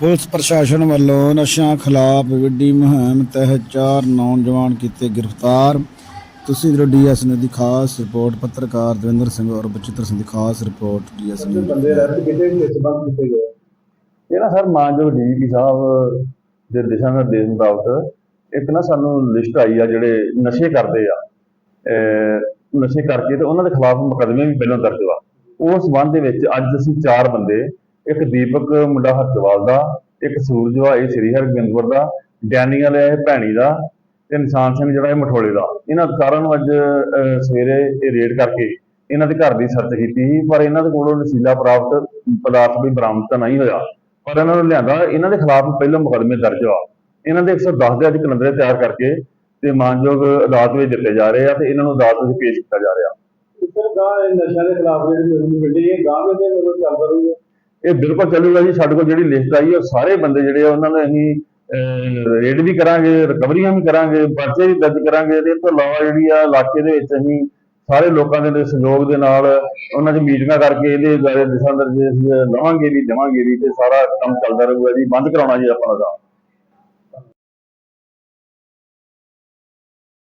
Police ਪ੍ਰਸ਼ਾਸਨ ਵੱਲੋਂ ਨਸ਼ਿਆਂ ਖਿਲਾਫ ਵਿੱਢੀ ਮੁਹਿੰਮ ਤਹਿਤ ਚਾਰ ਨੌਜਵਾਨ ਕੀਤੇ ਗ੍ਰਿਫਤਾਰ। ਤੁਸੀਂ ਜੋ ਡੀਐਸ ਨਿਊਜ਼ ਦੀ ਖਾਸ ਰਿਪੋਰਟ ਪੱਤਰਕਾਰ ਦਵਿੰਦਰ ਸਿੰਘ ਔਰ ਬਚਿੱਤਰ ਸਿੰਘ ਦੀ ਖਾਸ ਰਿਪੋਰਟ ਡੀਐਸ ਨਿਊਜ਼ ਬੰਦੇ ਅਰੈਸਟ ਕੀਤੇ ਵੀ ਇਸ ਸੰਬੰਧ ਕੀਤੇ ਗਏ? ਇਹ ਨਾ ਸਰ ਮਾਨਯੋਗ ਡੀਜੀਪੀ ਸਾਹਿਬ ਦੇ ਦਿਸ਼ਾ ਨਿਰਦੇਸ਼ ਮੁਤਾਬਕ ਇੱਕ ਨਾ ਸਾਨੂੰ ਲਿਸਟ ਆਈ ਆ ਜਿਹੜੇ ਨਸ਼ੇ ਕਰਦੇ ਆ। ਨਸ਼ੇ ਕਰਕੇ ਤੇ ਉਹਨਾਂ ਦੇ ਖਿਲਾਫ ਮੁਕੱਦਮੇ ਵੀ ਪਹਿਲਾਂ ਦਰਜ ਵਾ ਉਸ ਸੰਬੰਧ ਦੇ ਵਿੱਚ ਅੱਜ ਅਸੀਂ ਚਾਰ ਬੰਦੇ ਇੱਕ ਦੀਪਕ ਮੁੰਡਾ ਹਰਜਵਾਲ ਦਾ, ਇੱਕ ਸੂਰਜ ਇਹ ਸ੍ਰੀ ਹਰਗੋਬਿੰਦਪੁਰ ਦਾ, ਡੈਨੀ ਵਾਲਾ ਇਹ ਭੈਣੀ ਦਾ ਤੇ ਨਿਸ਼ਾਨ ਸਿੰਘ ਜਿਹੜਾ ਇਹ ਮਠੋਲੇ ਦਾ। ਇਹਨਾਂ ਸਾਰਿਆਂ ਨੂੰ ਅੱਜ ਸਵੇਰੇ ਇਹ ਰੇਡ ਕਰਕੇ ਇਹਨਾਂ ਦੇ ਘਰ ਦੀ ਸਰਚ ਕੀਤੀ ਸੀ, ਪਰ ਇਹਨਾਂ ਦੇ ਕੋਲੋਂ ਨਸ਼ੀਲਾ ਪ੍ਰਾਪਤ ਪਦਾਰਥ ਕੋਈ ਬਰਾਮਦ ਤਾਂ ਨਹੀਂ ਹੋਇਆ। ਪਰ ਇਹਨਾਂ ਨੂੰ ਲਿਆਂਦਾ, ਇਹਨਾਂ ਦੇ ਖਿਲਾਫ ਪਹਿਲਾਂ ਮੁਕੱਦਮੇ ਦਰਜ ਆ। ਇਹਨਾਂ ਦੇ 110 ਦੇ ਅੱਜ ਕਲੰਦਰੇ ਤਿਆਰ ਕਰਕੇ ਤੇ ਮਾਨਯੋਗ ਅਦਾਲਤ ਵਿੱਚ ਦਿੱਤੇ ਜਾ ਰਹੇ ਆ ਤੇ ਇਹਨਾਂ ਨੂੰ ਅਦਾਲਤ ਵਿੱਚ ਪੇਸ਼ ਕੀਤਾ ਜਾ ਰਿਹਾ। ਸਰ ਗਾਂ ਨਸ਼ਿਆਂ ਦੇ ਖਿਲਾਫ ਜਿਹੜੀ ਮੁਹਿੰਮ ਚੱਲ ਰਹੀ ਹੈ। ਇਹ ਬਿਲਕੁਲ ਚੱਲੂਗਾ ਜੀ, ਸਾਡੇ ਕੋਲ ਜਿਹੜੀ ਲਿਸਟ ਆਈ ਹੈ ਉਹ ਸਾਰੇ ਬੰਦੇ ਜਿਹੜੇ ਆ, ਉਹਨਾਂ ਨੂੰ ਅਸੀਂ ਰੇਡ ਵੀ ਕਰਾਂਗੇ, ਰਿਕਵਰੀਆਂ ਵੀ ਕਰਾਂਗੇ, ਪਰਚੇ ਵੀ ਦਰਜ ਕਰਾਂਗੇ ਤੇ ਇਸ ਤੋਂ ਇਲਾਵਾ ਜਿਹੜੀ ਆ ਇਲਾਕੇ ਦੇ ਵਿੱਚ ਅਸੀਂ ਸਾਰੇ ਲੋਕਾਂ ਦੇ ਸਹਿਯੋਗ ਦੇ ਨਾਲ ਉਹਨਾਂ ਦੀ ਮੀਟਿੰਗਾਂ ਕਰਕੇ ਇਹਦੇ ਬਾਰੇ ਦਿਸ਼ਾ ਨਿਰਦੇਸ਼ ਲਵਾਂਗੇ ਵੀ, ਦੇਵਾਂਗੇ ਵੀ, ਤੇ ਸਾਰਾ ਕੰਮ ਚੱਲਦਾ ਰਹੂਗਾ ਜੀ, ਬੰਦ ਕਰਾਉਣਾ ਜੀ ਆਪਣਾ ਦਾ।